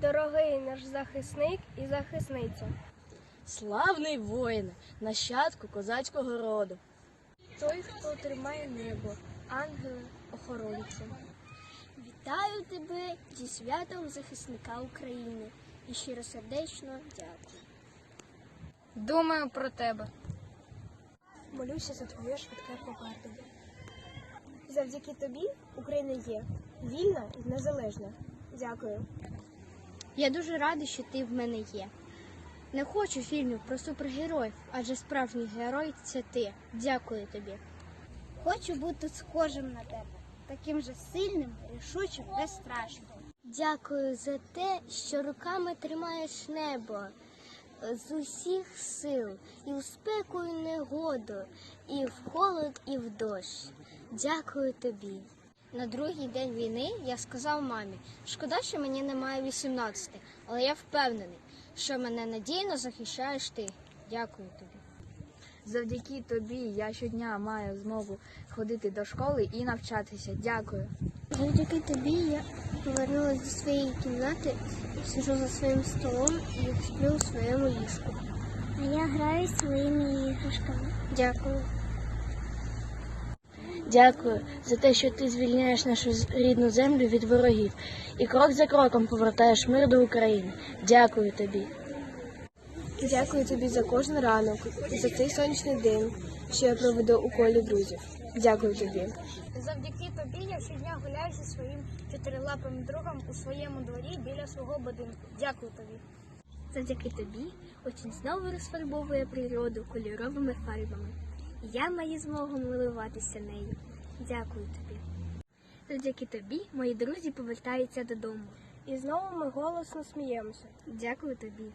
Дорогий наш захисник і захисниця. Славний воїне, нащадку козацького роду. Той, хто тримає небо, ангели, охоронці. Вітаю тебе зі святом захисника України і щиросердечно дякую. Думаю про тебе. Молюся за твоє швидке повернення. Завдяки тобі Україна є вільна і незалежна. Дякую. Я дуже радий, що ти в мене є. Не хочу фільмів про супергероїв, адже справжній герой це ти. Дякую тобі. Хочу бути схожим на тебе, таким же сильним, рішучим, безстрашним. Дякую за те, що руками тримаєш небо з усіх сил, і в спеку, і негоду, і в холод, і в дощ. Дякую тобі. На другий день війни я сказав мамі, шкода, що мені немає 18, але я впевнений, що мене надійно захищаєш ти. Дякую тобі. Завдяки тобі я щодня маю змогу ходити до школи і навчатися. Дякую. Завдяки тобі я повернулася до своєї кімнати, сижу за своїм столом і сплю у своєму ліжку. А я граю своїми іграшками. Дякую. Дякую за те, що ти звільняєш нашу рідну землю від ворогів і крок за кроком повертаєш мир до України. Дякую тобі. Дякую тобі за кожен ранок, за цей сонячний день, що я проведу у колі друзів. Дякую тобі. Завдяки тобі я щодня гуляю зі своїм чотирилапим другом у своєму дворі біля свого будинку. Дякую тобі. Завдяки тобі осінь знову розфарбовує природу кольоровими фарбами. Я маю змогу милуватися нею. Дякую тобі. Завдяки тобі мої друзі повертаються додому. І знову ми голосно сміємося. Дякую тобі.